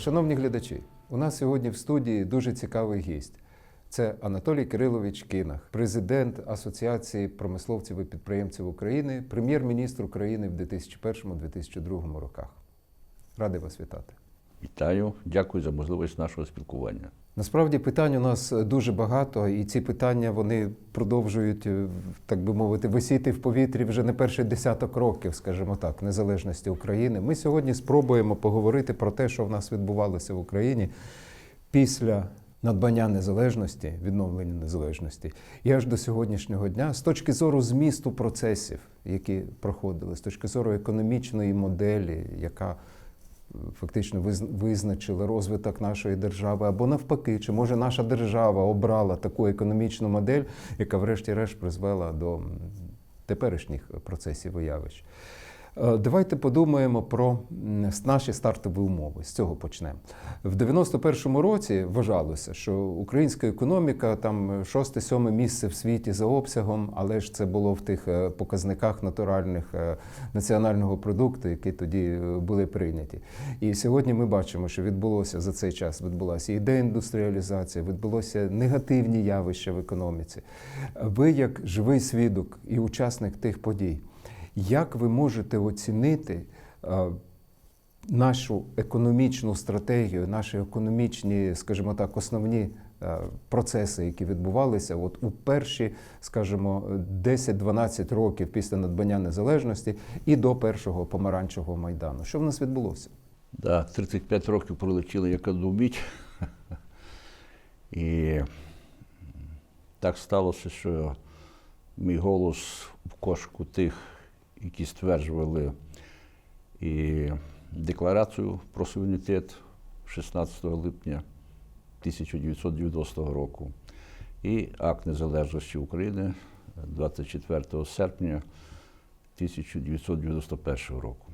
Шановні глядачі, у нас сьогодні в студії дуже цікавий гість. Це Анатолій Кирилович Кинах, президент Асоціації промисловців і підприємців України, прем'єр-міністр України в 2001-2002 роках. Радий вас вітати. Вітаю, дякую за можливість нашого спілкування. Насправді питань у нас дуже багато, і ці питання вони продовжують, е, так би мовити, висіти в повітрі вже не перший десяток років, скажімо так, незалежності України. Ми сьогодні спробуємо поговорити про те, що в нас відбувалося в Україні після надбання незалежності, відновлення незалежності, і аж до сьогоднішнього дня, з точки зору змісту процесів, які проходили, з точки зору економічної моделі, яка фактично виз- визначили розвиток нашої держави, або навпаки, чи може наша держава обрала таку економічну модель, яка врешті-решт призвела до теперішніх процесів і явищ. Е, Давайте подумаємо про наші стартові умови. З цього почнемо. В 91-му році вважалося, що українська економіка там шосте-сьоме місце в світі за обсягом, але ж це було в тих е, показниках натуральних е, національного продукту, які тоді е, були прийняті. І сьогодні ми бачимо, що відбулося за цей час відбулася і деіндустріалізація, відбулося негативні явища в економіці. Ви, як живий свідок і учасник тих подій, як ви можете оцінити е, нашу економічну стратегію, наші економічні, скажімо так, основні е, процеси, які відбувалися от у перші, скажімо, 10-12 років після надбання незалежності і до першого помаранчевого майдану? Що в нас відбулося? Да, 35 років пролетіли як одну. І так сталося, що мій голос в кошку тих, які стверджували і декларацію про суверенітет 16 липня 1990 року, і акт незалежності України 24 серпня 1991 року.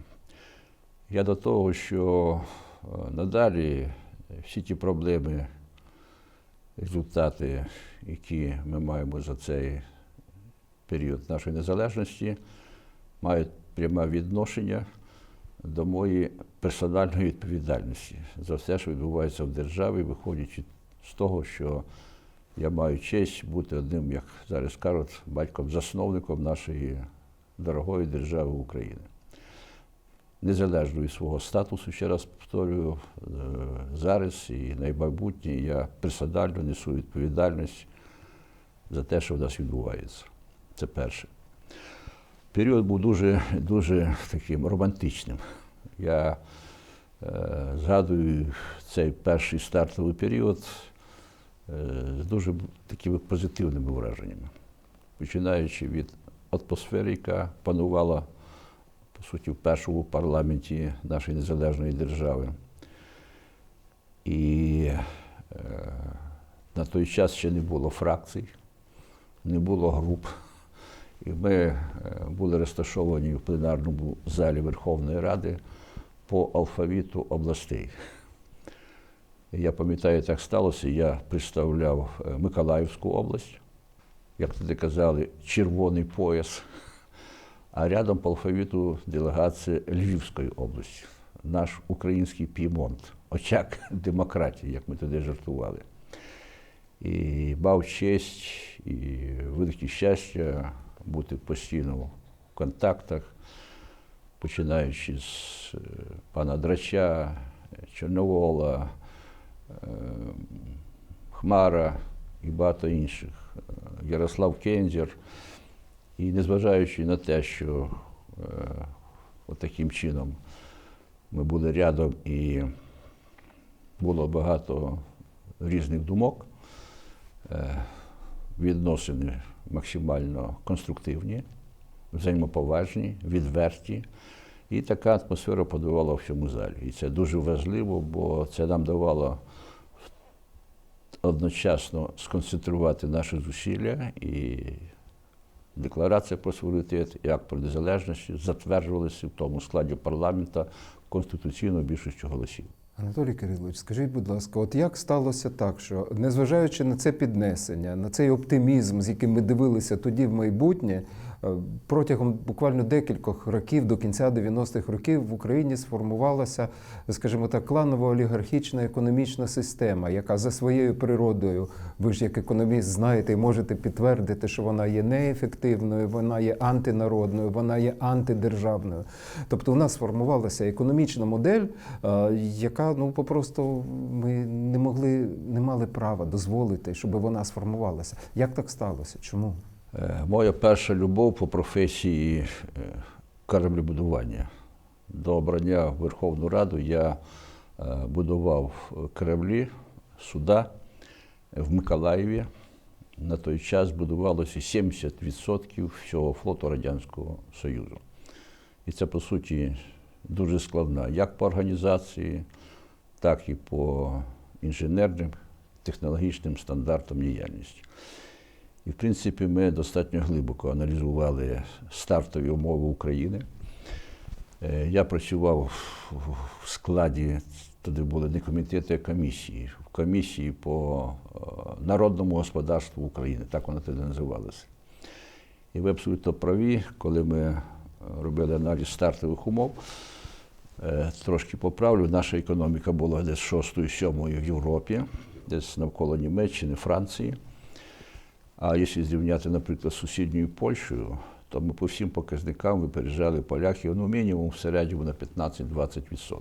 Я до того, що е, надалі всі ті проблеми, результати, які ми маємо за цей період нашої незалежності, мають пряме відношення до моєї персональної відповідальності за все, що відбувається в державі, виходячи з того, що я маю честь бути одним, як зараз кажуть, батьком-засновником нашої дорогої держави України незалежно від свого статусу, ще раз повторюю, е, зараз і на майбутнє я персонально несу відповідальність за те, що в нас відбувається. Це перше. Період був дуже, дуже таким романтичним. Я е, згадую цей перший стартовий період е, з дуже такими позитивними враженнями, починаючи від атмосфери, яка панувала по суті, в першому парламенті нашої незалежної держави. І е, на той час ще не було фракцій, не було груп. І ми е, були розташовані в пленарному залі Верховної Ради по алфавіту областей. Я пам'ятаю, так сталося, я представляв е, Миколаївську область, як тоді казали, червоний пояс а рядом по алфавіту делегація Львівської області, наш український Пімонт, очаг демократії, як ми тоді жартували. І мав честь і велике щастя бути постійно в контактах, починаючи з е, пана Драча, Чорновола, е, Хмара і багато інших, е, Ярослав Кензір. І незважаючи на те, що от таким чином ми були рядом і було багато різних думок, відносини максимально конструктивні, взаємоповажні, відверті. І така атмосфера подавала в всьому залі. І це дуже важливо, бо це нам давало одночасно сконцентрувати наші зусилля і Декларація про суверенітет і акт про незалежність затверджувалися в тому складі парламента конституційною більшістю голосів. Анатолій Кирилович, скажіть, будь ласка, от як сталося так, що незважаючи на це піднесення, на цей оптимізм, з яким ми дивилися тоді в майбутнє, Протягом буквально декількох років до кінця 90-х років в Україні сформувалася, скажімо так, кланово олігархічна економічна система, яка за своєю природою, ви ж як економіст знаєте і можете підтвердити, що вона є неефективною, вона є антинародною, вона є антидержавною. Тобто, у нас сформувалася економічна модель, е, яка ну попросту ми не могли, не мали права дозволити, щоб вона сформувалася. Як так сталося? Чому? Е, Моя перша любов по професії е, кораблебудування. До обрання в Верховну Раду я е, будував кораблі, суда в Миколаєві. На той час будувалося 70% всього флоту Радянського Союзу. І це, по суті, дуже складна як по організації, так і по інженерним, технологічним стандартам діяльності. І, в принципі, ми достатньо глибоко аналізували стартові умови України. Е, Я працював в складі, тоді були не комітети, а комісії. В комісії по е, народному господарству України, так вона тоді називалася. І ви абсолютно праві, коли ми робили аналіз стартових умов, е, трошки поправлю, наша економіка була десь шостою, сьомою в Європі, десь навколо Німеччини, Франції. А якщо зрівняти, наприклад, з сусідньою Польщею, то ми по всім показникам випереджали поляків ну, мінімум в середньому на 15-20%.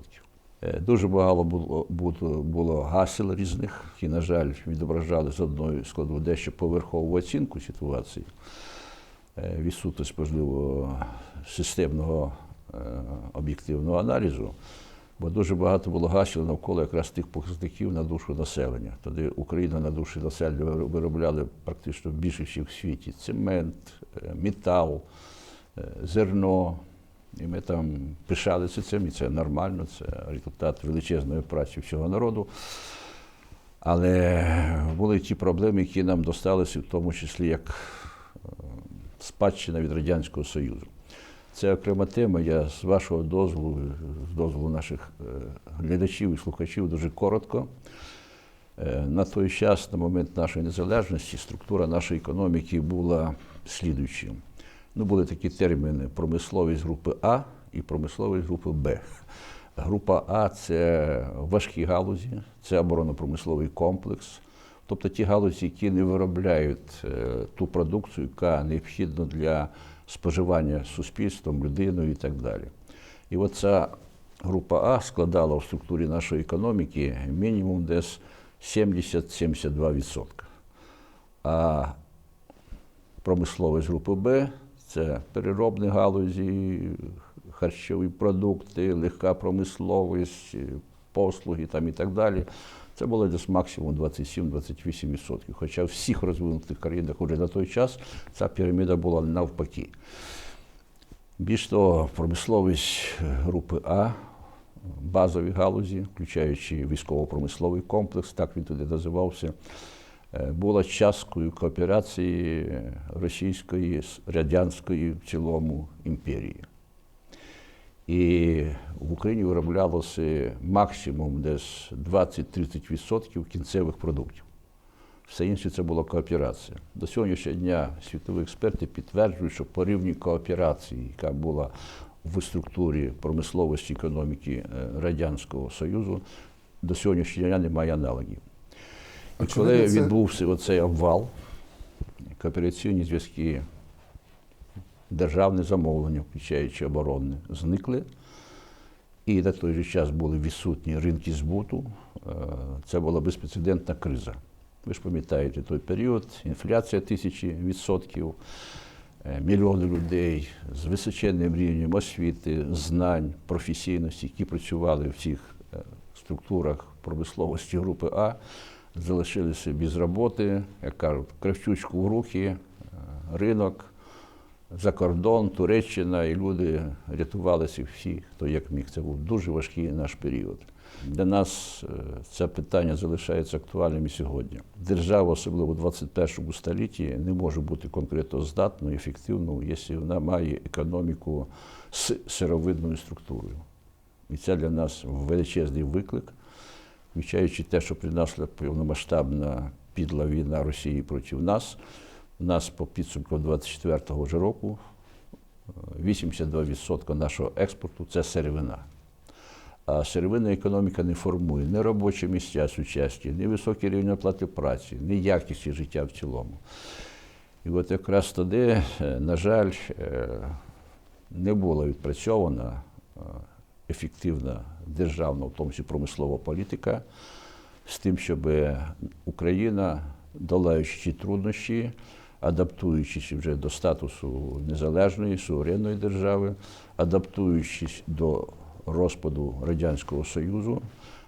Е, Дуже багато було, було, було гасел різних, які, на жаль, відображали з одної складу дещо поверхову оцінку ситуації, е, відсутність, можливо, системного е, об'єктивного аналізу. Бо дуже багато було гасел навколо якраз тих показників на душу населення. Тоді Україна на душі населення виро- виробляли практично більше всіх в світі цемент, е, метал, е, зерно. І ми там пишалися цим, і це нормально, це результат величезної праці всього народу. Але були ті проблеми, які нам досталися, в тому числі як е, спадщина від Радянського Союзу. Це окрема тема. Я з вашого дозволу, з дозволу наших е, глядачів і слухачів дуже коротко. Е, На той час, на момент нашої незалежності, структура нашої економіки була слідуючою. Ну, були такі терміни промисловість групи А і промисловість групи Б. Група А це важкі галузі, це оборонно-промисловий комплекс. Тобто ті галузі, які не виробляють е, ту продукцію, яка необхідна для споживання суспільством, людиною і так далі. І от ця група А складала в структурі нашої економіки мінімум десь 70-72%. А промисловість групи Б це переробні галузі, харчові продукти, легка промисловість, послуги там і так далі. Це було десь максимум 27-28%. Хоча в всіх розвинутих країнах уже на той час ця піраміда була навпаки. Більш того, промисловість групи А, базові галузі, включаючи військово-промисловий комплекс, так він туди називався, е, була часткою кооперації російської, радянської в цілому імперії. І в Україні вироблялося максимум десь 20-30% кінцевих продуктів. Все інше це була кооперація. До сьогоднішнього дня світові експерти підтверджують, що по рівні кооперації, яка була в структурі промисловості економіки е, Радянського Союзу, до сьогоднішнього дня немає аналогів. І коли відбувся оцей обвал, коопераційні зв'язки, державне замовлення, включаючи оборонне, зникли. І на той же час були відсутні ринки збуту. Е, Це була безпрецедентна криза. Ви ж пам'ятаєте той період, інфляція тисячі відсотків, е, мільйони людей з височенним рівнем освіти, знань, професійності, які працювали в цих е, структурах промисловості групи А, залишилися без роботи, як кажуть, кравчучку в руки, ринок, за кордон, Туреччина, і люди рятувалися всі, хто як міг. Це був дуже важкий наш період. Для нас е, це питання залишається актуальним і сьогодні. Держава, особливо в 21 столітті, не може бути конкретно здатною, ефективною, якщо вона має економіку з сировинною структурою. І це для нас величезний виклик, включаючи те, що принесла повномасштабна підла війна Росії проти нас. У нас по підсумкам 24-го вже року е, 82% нашого експорту це сировина. А сировинна економіка не формує ні робочі місця сучасні, ні високий рівень оплати праці, ні якісті життя в цілому. І от якраз тоді, е, на жаль, е, не була відпрацьована е, ефективна державна, в тому числі промислова політика, з тим, щоб Україна, долаючи труднощі, адаптуючись вже до статусу незалежної суверенної держави, адаптуючись до розпаду Радянського Союзу,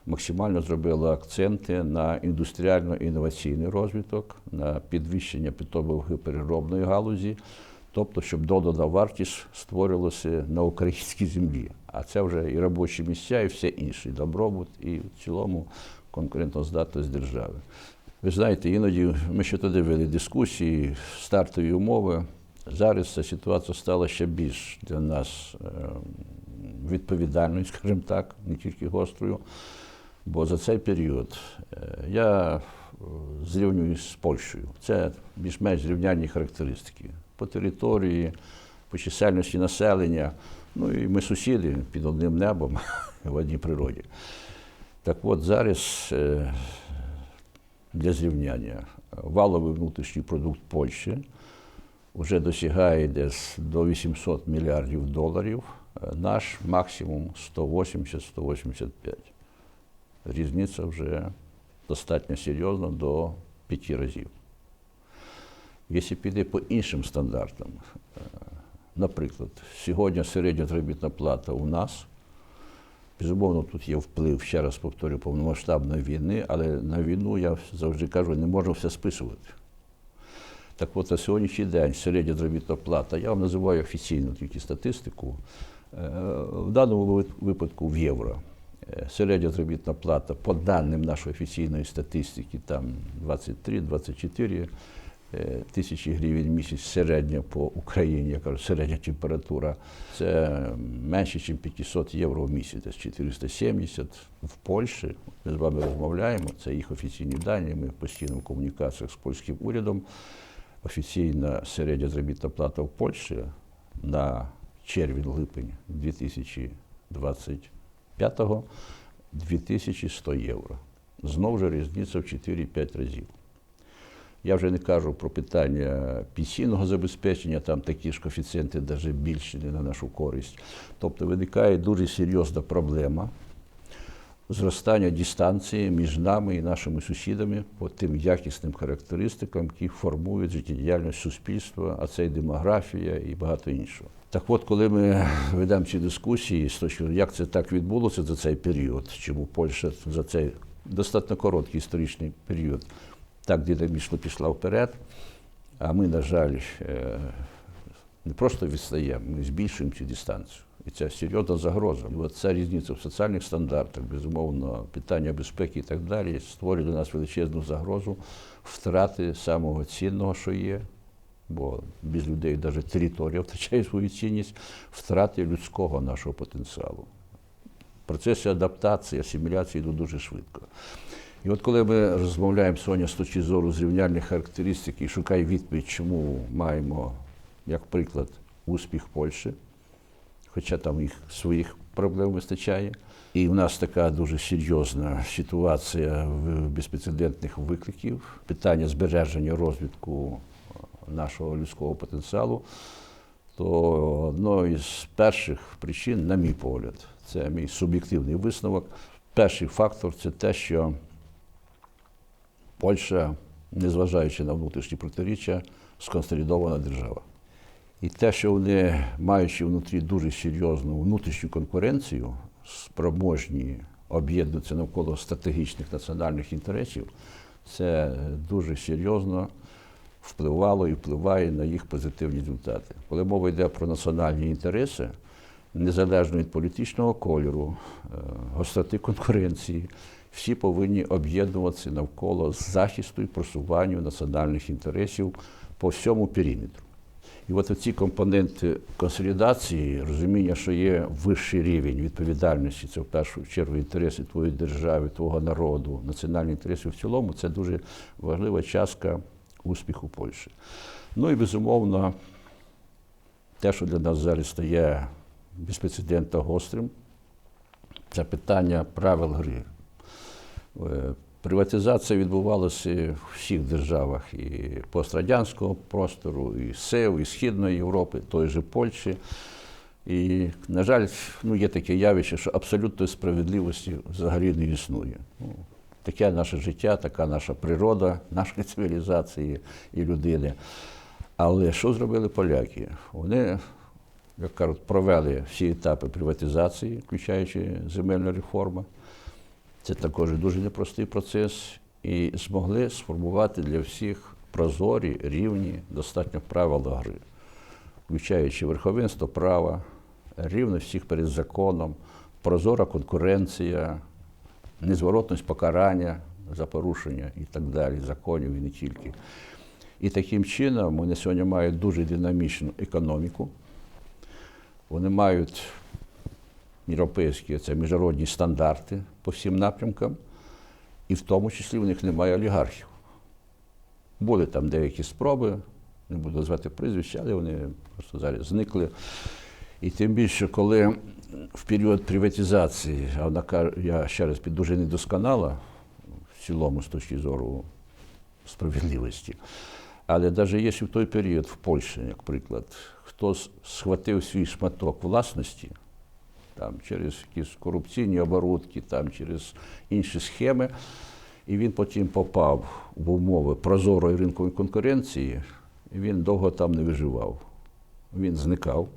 максимально зробила акценти на індустріально-інноваційний розвиток, на підвищення питомої переробної галузі, тобто, щоб додана вартість створювалася на українській землі. А це вже і робочі місця, і все інше, і добробут, і в цілому конкурентоздатність держави. Ви знаєте, іноді ми ще тоді вели дискусії, стартові умови. Зараз ця ситуація стала ще більш для нас е, відповідальною, скажімо так, не тільки гострою. Бо за цей період е, я е, зрівнюю з Польщею. Це більш-менш зрівнянні характеристики по території, по чисельності населення. Ну і ми сусіди під одним небом в одній природі. Так от зараз е, для зрівняння валовий внутрішній продукт Польщі вже досягає десь до 800 мільярдів доларів, наш максимум 180-185. Різниця вже достатньо серйозна до п'яти разів. Якщо піде по іншим стандартам, е, наприклад, сьогодні середня заробітна плата у нас, безумовно, тут є вплив, ще раз повторю, повномасштабної війни, але на війну я завжди кажу, не можна все списувати. Так от на сьогоднішній день середня заробітна плата, я вам називаю офіційну тільки статистику, е, в даному випадку в євро. Е, Середня заробітна плата, по даним нашої офіційної статистики, там 23-24 е, тисячі гривень в місяць середня по Україні, я кажу, середня температура. Це менше, ніж 500 євро в місяць, десь 470 в Польщі. Ми з вами розмовляємо, це їх офіційні дані. Ми постійно в комунікаціях з польським урядом. Офіційна середня заробітна плата в Польщі на червень-липень 2025-го 2100 євро. Знову ж різниця в 4-5 разів. Я вже не кажу про питання пенсійного забезпечення, там такі ж коефіцієнти навіть більші не на нашу користь. Тобто виникає дуже серйозна проблема зростання дистанції між нами і нашими сусідами по тим якісним характеристикам, які формують життєдіяльність суспільства, а це і демографія і багато іншого. Так от, коли ми ведемо ці дискусії, з точки, як це так відбулося за цей період, чому Польща за цей достатньо короткий історичний період так динамічно пішла вперед, а ми, на жаль, е, не просто відстаємо, ми збільшуємо цю дистанцію. І це серйозна загроза. І ця різниця в соціальних стандартах, безумовно, питання безпеки і так далі, створює для нас величезну загрозу втрати самого цінного, що є, бо без людей навіть територія втрачає свою цінність, втрати людського нашого потенціалу. Процеси адаптації, асиміляції йдуть дуже швидко. І от коли ми розмовляємо сьогодні з точки зору зрівняльних характеристик і шукаємо відповідь, чому маємо, як приклад, успіх Польщі, хоча там їх своїх проблем вистачає. І в нас така дуже серйозна ситуація в безпрецедентних викликів, питання збереження розвитку нашого людського потенціалу, то одною із перших причин, на мій погляд, це мій суб'єктивний висновок. Перший фактор це те, що Польща, незважаючи на внутрішні протиріччя, сконсолідована держава. І те, що вони, маючи внутрі дуже серйозну внутрішню конкуренцію, спроможні об'єднуватися навколо стратегічних національних інтересів, це дуже серйозно впливало і впливає на їх позитивні результати. Коли мова йде про національні інтереси, незалежно від політичного кольору, е, гостроти конкуренції, всі повинні об'єднуватися навколо захисту і просуванню національних інтересів по всьому периметру. І от ці компоненти консолідації, розуміння, що є вищий рівень відповідальності, це в першу чергу інтереси твоєї держави, твого народу, національні інтереси в цілому, це дуже важлива частка успіху Польщі. Ну і безумовно, те, що для нас зараз стає безпрецедентно гострим, це питання правил гри. Е, Приватизація відбувалася в всіх державах і пострадянського простору, і СЕВ, і Східної Європи, той же Польщі. І, на жаль, ну, є таке явище, що абсолютної справедливості взагалі не існує. Ну, таке наше життя, така наша природа, нашої цивілізації і людини. Але що зробили поляки? Вони, як кажуть, провели всі етапи приватизації, включаючи земельну реформу. Це також дуже непростий процес, і змогли сформувати для всіх прозорі, рівні, достатньо правила гри, включаючи верховенство права, рівність всіх перед законом, прозора конкуренція, незворотність покарання за порушення і так далі, законів і не тільки. І таким чином вони сьогодні мають дуже динамічну економіку. Вони мають європейські, це міжнародні стандарти по всім напрямкам, і в тому числі в них немає олігархів. Були там деякі спроби, не буду звати прізвища, але вони просто зараз зникли. І тим більше, коли в період приватизації, а вона я ще раз під дуже недосконала в цілому з точки зору справедливості. Але навіть якщо в той період в Польщі, як приклад, хтось схватив свій шматок власності, там, через якісь корупційні оборудки, там, через інші схеми, і він потім попав в умови прозорої ринкової конкуренції, і він довго там не виживав. Він зникав,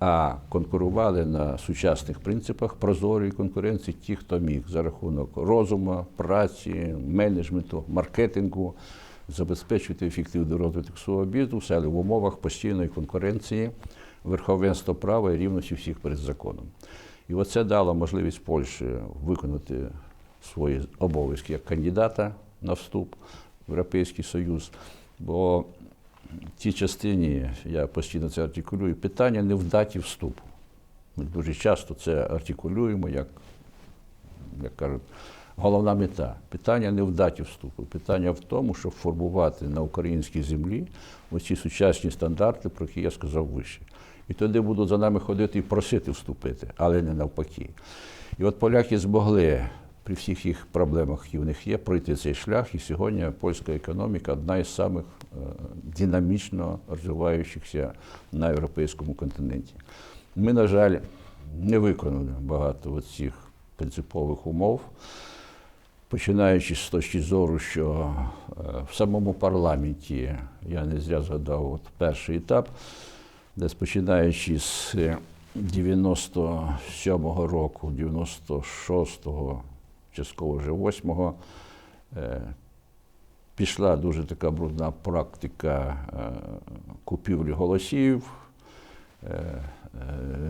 а конкурували на сучасних принципах прозорої конкуренції ті, хто міг за рахунок розуму, праці, менеджменту, маркетингу забезпечити ефективний розвиток свого бізнесу, але в умовах постійної конкуренції, верховенства права і рівності всіх перед законом. І оце дало можливість Польщі виконати свої обов'язки як кандидата на вступ в Європейський Союз. Бо в цій частині я постійно це артикулюю, питання не в даті вступу. Ми дуже часто це артикулюємо як, як кажуть, головна мета. Питання не в даті вступу. Питання в тому, щоб формувати на українській землі оці сучасні стандарти, про які я сказав вище. І тоді будуть за нами ходити і просити вступити, але не навпаки. І от поляки змогли при всіх їх проблемах, які в них є, пройти цей шлях. І сьогодні польська економіка одна із самих е, динамічно розвиваючихся на європейському континенті. Ми, на жаль, не виконали багато цих принципових умов, починаючи з точки зору, що е, в самому парламенті я не зря згадав от перший етап, десь починаючи з 97-го року, 96-го, частково вже 8-го, е, пішла дуже така брудна практика е, купівлі голосів, е, е,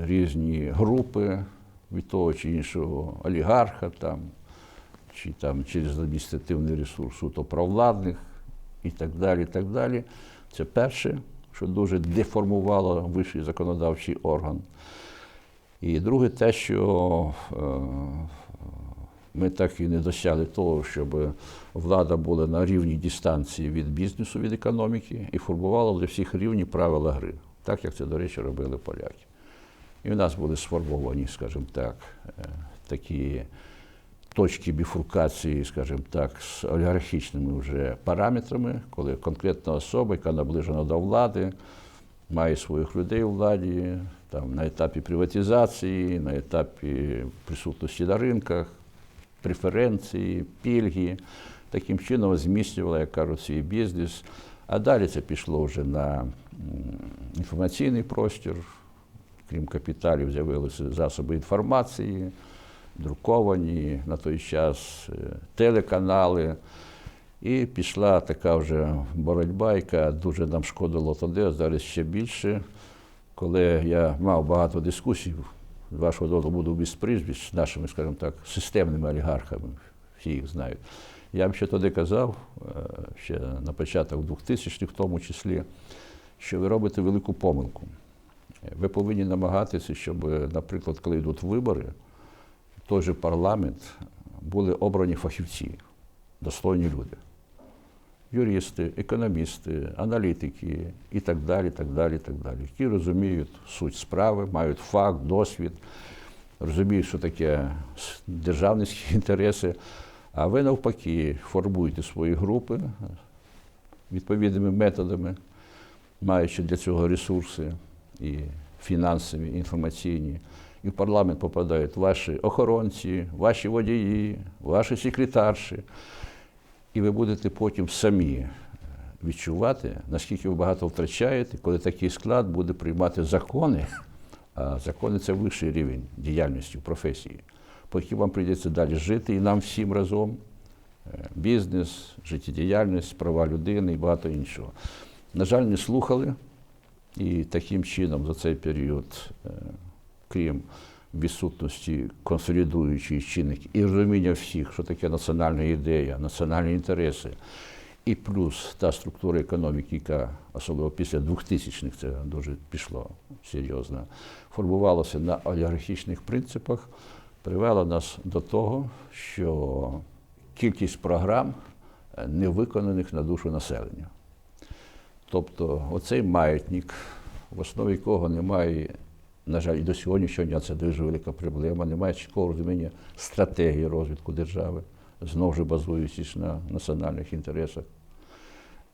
різні групи від того чи іншого олігарха там, чи там через адміністративний ресурс суто провладних і так далі. і так далі. Це перше, що дуже деформувало вищий законодавчий орган. І друге, те, що е, ми так і не досягли того, щоб влада була на рівній дистанції від бізнесу, від економіки і формувала для всіх рівні правила гри, так як це, до речі, робили поляки. І в нас були сформовані, скажімо так, е, такі точки біфуркації, скажімо так, з олігархічними вже параметрами, коли конкретна особа, яка наближена до влади, має своїх людей у владі, там, на етапі приватизації, на етапі присутності на ринках, преференції, пільги. Таким чином зміцнювала, як кажуть, свій бізнес. А далі це пішло вже на інформаційний простір. Крім капіталів, з'явилися засоби інформації, друковані на той час е, телеканали. І пішла така вже боротьба, яка дуже нам шкодила а зараз ще більше. Коли я мав багато дискусій, вашого дозволу буду без прізвищ з нашими, скажімо так, системними олігархами, всі їх знають. Я вам ще тоді казав, е, ще на початок 2000-х в тому числі, що ви робите велику помилку. Ви повинні намагатися, щоб, наприклад, коли йдуть вибори, той же парламент були обрані фахівці, достойні люди. юристи, економісти, аналітики і так далі, так далі, так далі, які розуміють суть справи, мають факт, досвід, розуміють, що таке державницькі інтереси. А ви навпаки формуєте свої групи відповідними методами, маючи для цього ресурси і фінансові, і інформаційні. І в парламент попадають ваші охоронці, ваші водії, ваші секретарші. І ви будете потім самі е, відчувати, наскільки ви багато втрачаєте, коли такий склад буде приймати закони. А закони це вищий рівень діяльності в професії, по яким вам прийдеться далі жити і нам всім разом. Е, Бізнес, життєдіяльність, права людини і багато іншого. На жаль, не слухали. І таким чином за цей період, е, крім відсутності консолідуючих чинників і розуміння всіх, що таке національна ідея, національні інтереси, і плюс та структура економіки, яка особливо після 2000-х це дуже пішло серйозно, формувалася на олігархічних принципах, привела нас до того, що кількість програм е, не виконаних на душу населення. Тобто оцей маятник, в основі якого немає, на жаль, і до сьогоднішнього дня це дуже велика проблема, немає чіткого розуміння стратегії розвитку держави, знову ж базуючись на національних інтересах.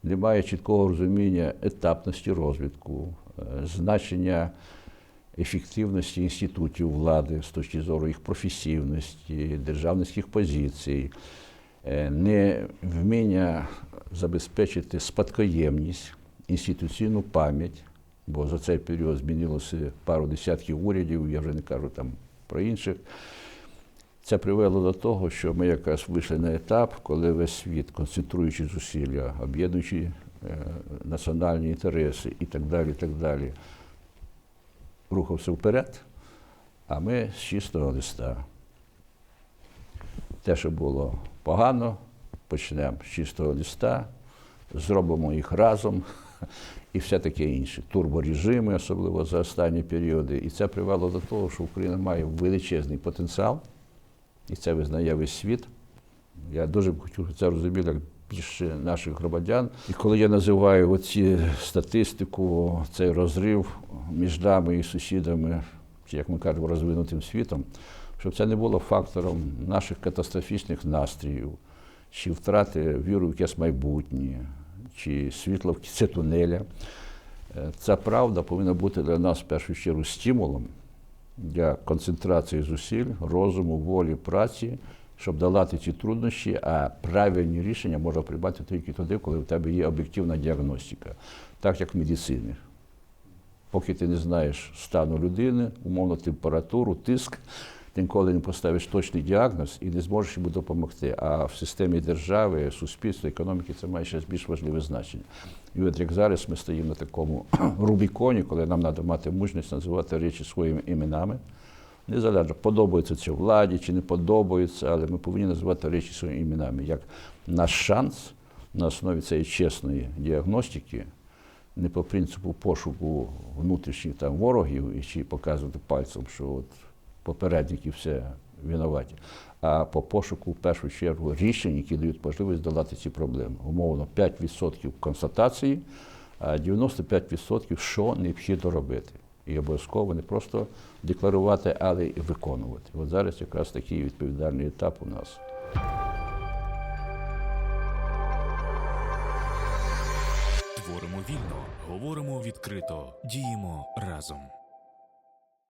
Немає чіткого розуміння етапності розвитку, е, значення ефективності інститутів влади з точки зору їх професійності, державницьких позицій, е, невміння забезпечити спадкоємність, інституційну пам'ять, бо за цей період змінилося пару десятків урядів, я вже не кажу там про інших. Це привело до того, що ми якраз вийшли на етап, коли весь світ, концентруючи зусилля, об'єднуючи е, національні інтереси і так далі, і так далі, рухався вперед, а ми з чистого листа. Те, що було погано, почнемо з чистого листа, зробимо їх разом і все таке інше. Турборежими, особливо за останні періоди. І це привело до того, що Україна має величезний потенціал, і це визнає весь світ. Я дуже щоб це розуміли як більше наших громадян. І коли я називаю оці статистику, цей розрив між нами і сусідами, чи як ми кажемо, розвинутим світом, щоб це не було фактором наших катастрофічних настроїв, чи втрати віри в якесь майбутнє, чи світло в кінці тунеля. Е, Ця правда повинна бути для нас в першу чергу стимулом для концентрації зусиль, розуму, волі, праці, щоб долати ці труднощі, а правильні рішення можна приймати тільки тоді, коли в тебе є об'єктивна діагностика, так як в медицині. Поки ти не знаєш стану людини, умовно температуру, тиск, ти ніколи не поставиш точний діагноз і не зможеш йому допомогти. А в системі держави, суспільства, економіки це має ще більш важливе значення. І от як зараз ми стоїмо на такому рубіконі, коли нам треба мати мужність називати речі своїми іменами. Незалежно, подобається це владі чи не подобається, але ми повинні називати речі своїми іменами як наш шанс на основі цієї чесної діагностики, не по принципу пошуку внутрішніх там ворогів і чи показувати пальцем, що от попередники все винуваті, а по пошуку в першу чергу рішень, які дають можливість долати ці проблеми. Умовно, 5% констатації, а 95% що необхідно робити. І обов'язково не просто декларувати, але і виконувати. От зараз якраз такий відповідальний етап у нас. Творимо вільно, говоримо відкрито, діємо разом.